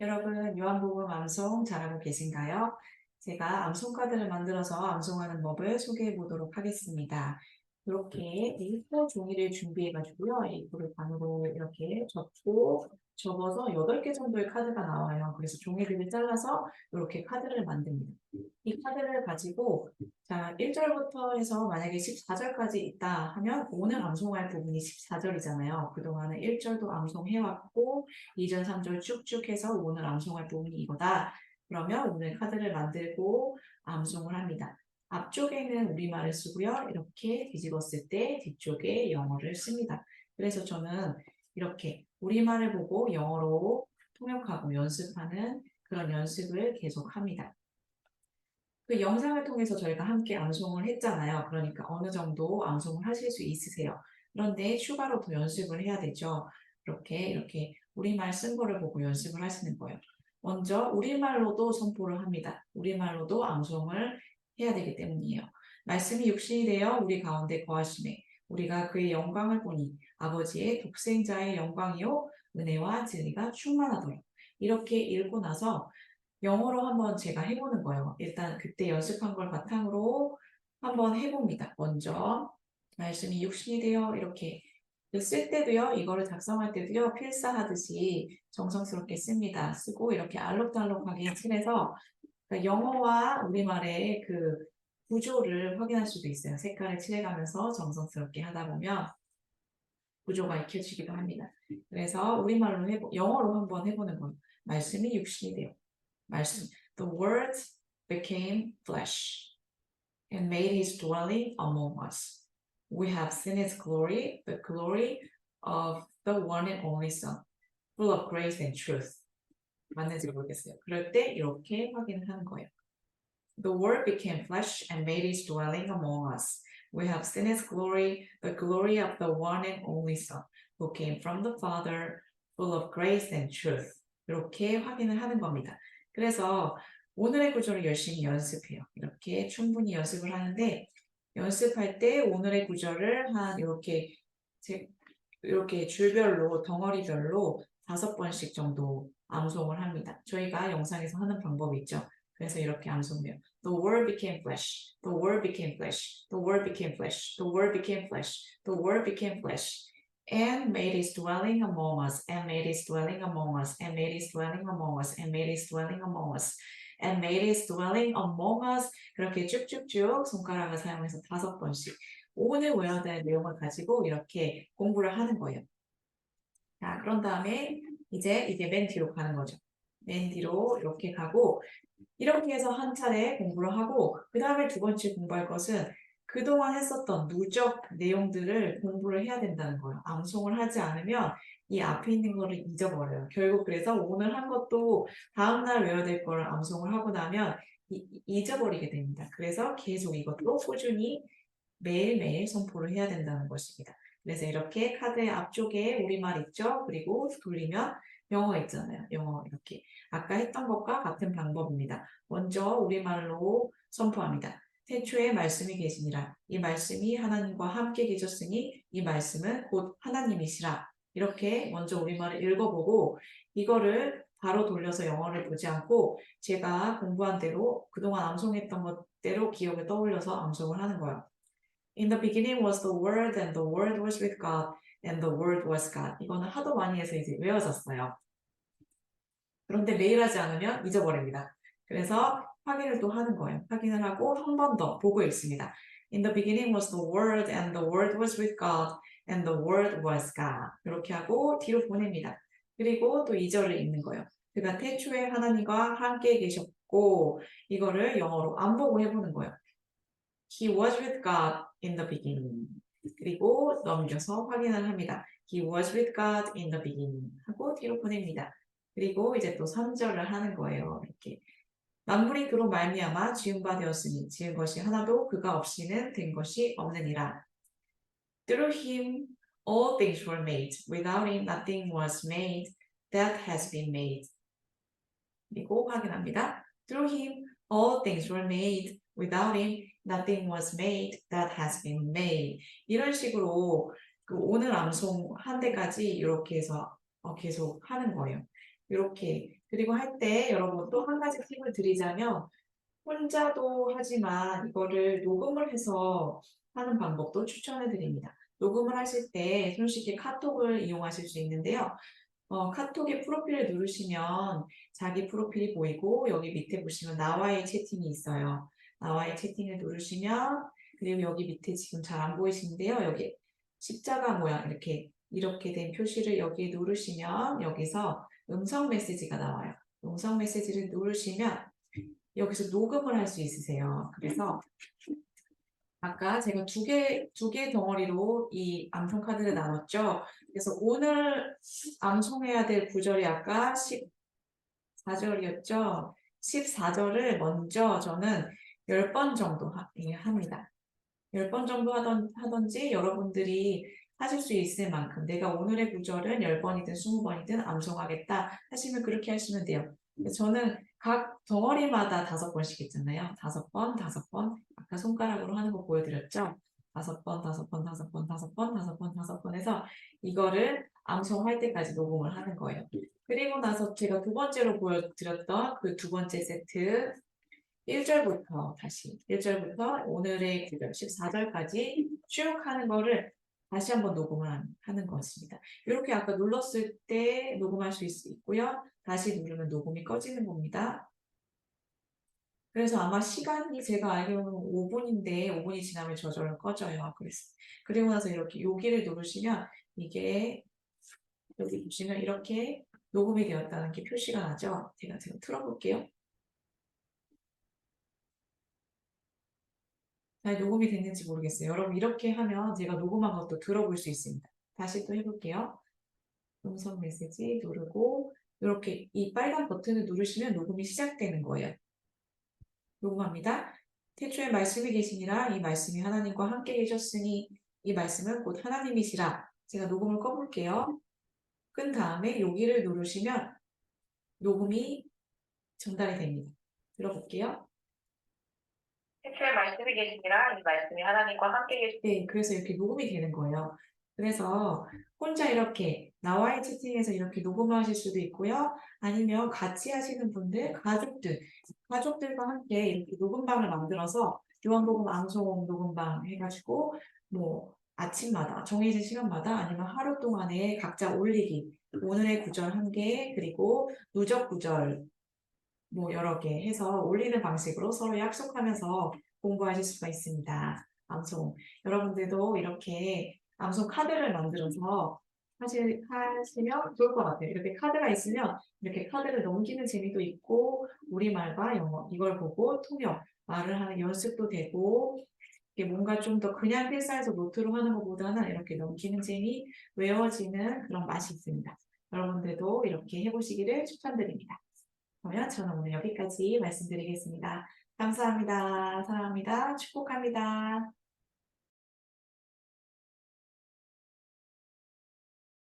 여러분, 요한복음 암송 잘하고 계신가요? 제가 암송 카드를 만들어서 암송하는 법을 소개해 보도록 하겠습니다. 이렇게 A4 종이를 준비해 가지고요. A4를 반으로 이렇게 접고 접어서 8개 정도의 카드가 나와요. 그래서 종이를 잘라서 이렇게 카드를 만듭니다. 이 카드를 가지고 자, 1절부터 해서 만약에 14절까지 있다 하면 오늘 암송할 부분이 14절이잖아요. 그동안은 1절도 암송해왔고 2절, 3절 쭉쭉 해서 오늘 암송할 부분이 이거다. 그러면 오늘 카드를 만들고 암송을 합니다. 앞쪽에는 우리말을 쓰고요. 이렇게 뒤집었을 때 뒤쪽에 영어를 씁니다. 그래서 저는 이렇게 우리말을 보고 영어로 통역하고 연습하는 그런 연습을 계속 합니다. 그 영상을 통해서 저희가 함께 암송을 했잖아요. 그러니까 어느 정도 암송을 하실 수 있으세요. 그런데 추가로 더 연습을 해야 되죠. 이렇게 이렇게 우리말 쓴 거를 보고 연습을 하시는 거예요. 먼저 우리말로도 선포를 합니다. 우리말로도 암송을 해야 되기 때문이에요. 말씀이 육신이 되어 우리 가운데 거하심에 우리가 그의 영광을 보니 아버지의 독생자의 영광이요 은혜와 진리가 충만하도록 이렇게 읽고 나서 영어로 한번 제가 해보는 거예요. 일단 그때 연습한 걸 바탕으로 한번 해봅니다. 먼저 말씀이 육신이 되어 이렇게 쓸 때도요, 이거를 작성할 때도요, 필사하듯이 정성스럽게 씁니다. 쓰고 이렇게 알록달록하게 칠해서 그러니까 영어와 우리말의 그 구조를 확인할 수도 있어요. 색깔을 칠해가면서 정성스럽게 하다 보면 구조가 익혀지기도 합니다. 그래서 우리말로 해보, 영어로 한번 해보는 거예요. 말씀이 육신이 되어. 말씀. The word became flesh and made his dwelling among us. We have seen his glory, the glory of the one and only Son, full of grace and truth. 맞는지 모르겠어요. 그럴 때 이렇게 확인을 하는 거예요. The word became flesh and made his dwelling among us. We have seen his glory, the glory of the one and only Son, who came from the Father, full of grace and truth. 이렇게 확인을 하는 겁니다. 그래서 오늘의 구조를 열심히 연습해요. 이렇게 충분히 연습을 하는데 연습할 때 오늘의 구조를 한 이렇게 제- 이렇게 줄별로 덩어리별로 다섯 번씩 정도 암송을 합니다. 저희가 영상에서 하는 방법이 있죠. 그래서 이렇게 암송해요. The word became flesh. The word became flesh. The word became flesh. The word became flesh. The word became flesh. And made his dwelling among us. And made his dwelling among us. And made his dwelling among us. And made his dwelling among us. And made his dwelling among us. 그렇게 쭉쭉쭉 손가락을 사용해서 다섯 번씩 오늘 외워야 될 내용을 가지고 이렇게 공부를 하는 거예요. 자, 그런 다음에 이제 이게 맨 뒤로 가는 거죠. 맨 뒤로 이렇게 가고 이렇게 해서 한 차례 공부를 하고 그 다음에 두 번째 공부할 것은 그동안 했었던 누적 내용들을 공부를 해야 된다는 거예요. 암송을 하지 않으면 이 앞에 있는 거를 잊어버려요. 결국 그래서 오늘 한 것도 다음날 외워야 될 거를 암송을 하고 나면 이- 이- 잊어버리게 됩니다. 그래서 계속 이것도 꾸준히 매일매일 선포를 해야 된다는 것입니다. 그래서 이렇게 카드의 앞쪽에 우리말 있죠? 그리고 돌리면 영어 있잖아요. 영어 이렇게. 아까 했던 것과 같은 방법입니다. 먼저 우리말로 선포합니다. 태초에 말씀이 계시니라. 이 말씀이 하나님과 함께 계셨으니 이 말씀은 곧 하나님이시라. 이렇게 먼저 우리말을 읽어보고 이거를 바로 돌려서 영어를 보지 않고 제가 공부한 대로 그동안 암송했던 것대로 기억을 떠올려서 암송을 하는 거예요. In the beginning was the Word, and the Word was with God, and the Word was God. 이거는 하도 많이 해서 이제 외워졌어요. 그런데 매일 하지 않으면 잊어버립니다. 그래서 확인을 또 하는 거예요. 확인을 하고 한 번 더 보고 읽습니다. In the beginning was the Word, and the Word was with God, and the Word was God. 이렇게 하고 뒤로 보냅니다. 그리고 또 2절을 읽는 거예요. 그가 태초에 하나님과 함께 계셨고 이거를 영어로 안 보고 해보는 거예요. He was with God in the beginning. 그리고 넘겨서 확인을 합니다. He was with God in the beginning. 하고 뒤로 보냅니다. 그리고 이제 또 3절을 하는 거예요. 이렇게. 만물이 그로 말미암아 지은 바 되었으니 지은 것이 하나도 그가 없이는 된 것이 없느니라. Through him all things were made. Without him nothing was made that has been made. 그리고 확인합니다. Through him all things were made. Without him nothing was made that has been made. 이런 식으로 그 오늘 암송 한 대까지 이렇게 해서 어, 계속 하는 거예요. 이렇게 그리고 할 때 여러분 또 한 가지 팁을 드리자면 혼자도 하지만 이거를 녹음을 해서 하는 방법도 추천해 드립니다. 녹음을 하실 때 손쉽게 카톡을 이용하실 수 있는데요. 어, 카톡의 프로필을 누르시면 자기 프로필이 보이고 여기 밑에 보시면 나와의 채팅이 있어요. 나와의 채팅을 누르시면 그리고 여기 밑에 지금 잘 안 보이시는데요. 여기 십자가 모양 이렇게 이렇게 된 표시를 여기 누르시면 여기서 음성 메시지가 나와요. 음성 메시지를 누르시면 여기서 녹음을 할 수 있으세요. 그래서 아까 제가 두 개, 두 개 덩어리로 이 암송 카드를 나눴죠. 그래서 오늘 암송해야 될 구절이 아까 14절이었죠. 14절을 먼저 저는 10번 정도 하, 예, 합니다. 10번 정도 하던, 하던지 여러분들이 하실 수 있을 만큼 내가 오늘의 구절은 10번이든 20번이든 암송하겠다 하시면 그렇게 하시면 돼요. 저는 각 덩어리마다 다섯 번씩 했잖아요. 다섯 번, 다섯 번. 아까 손가락으로 하는 거 보여드렸죠? 다섯 번, 다섯 번, 다섯 번, 다섯 번, 다섯 번, 다섯 번 해서 이거를 암송할 때까지 녹음을 하는 거예요. 그리고 나서 제가 두 번째로 보여드렸던 그 두 번째 세트 1절부터 다시 1절부터 오늘의 구절 14절까지 쭉 하는 거를 다시 한번 녹음을 한- 하는 것입니다. 이렇게 아까 눌렀을 때 녹음할 수 있, 있고요. 다시 누르면 녹음이 꺼지는 겁니다. 그래서 아마 시간이 제가 알기로는 5분인데 5분이 지나면 저절로 꺼져요. 그래서 그리고 나서 이렇게 여기를 누르시면 이게 여기 보시면 이렇게 녹음이 되었다는 게 표시가 나죠. 제가 지금 틀어볼게요. 잘 녹음이 됐는지 모르겠어요. 여러분 이렇게 하면 제가 녹음한 것도 들어볼 수 있습니다. 다시 또 해볼게요. 음성 메시지 누르고 이렇게 이 빨간 버튼을 누르시면 녹음이 시작되는 거예요. 녹음합니다. 태초에 말씀이 계시니라 이 말씀이 하나님과 함께 계셨으니 이 말씀은 곧 하나님이시라. 제가 녹음을 꺼볼게요. 끈 다음에 여기를 누르시면 녹음이 전달이 됩니다. 들어볼게요. 태초에 말씀이 계시니라 이 말씀이 하나님과 함께 계시 네, 그래서 이렇게 녹음이 되는 거예요. 그래서 혼자 이렇게 나와의 채팅에서 이렇게 녹음하실 수도 있고요. 아니면 같이 하시는 분들, 가족들, 가족들과 함께 이렇게 녹음방을 만들어서 요한복음 앙송 녹음방 해가지고 뭐 아침마다 정해진 시간마다 아니면 하루 동안에 각자 올리기 오늘의 구절 한 개, 그리고 누적 구절 뭐 여러 개 해서 올리는 방식으로 서로 약속하면서 공부하실 수가 있습니다. 암송. 여러분들도 이렇게 암송 카드를 만들어서 하실, 하시면 좋을 것 같아요. 이렇게 카드가 있으면 이렇게 카드를 넘기는 재미도 있고 우리말과 영어 이걸 보고 통역 말을 하는 연습도 되고 이게 뭔가 좀 더 그냥 필사해서 노트로 하는 것보다는 이렇게 넘기는 재미, 외워지는 그런 맛이 있습니다. 여러분들도 이렇게 해보시기를 추천드립니다. 그러면 저는 오늘 여기까지 말씀드리겠습니다. 감사합니다. 사랑합니다. 축복합니다.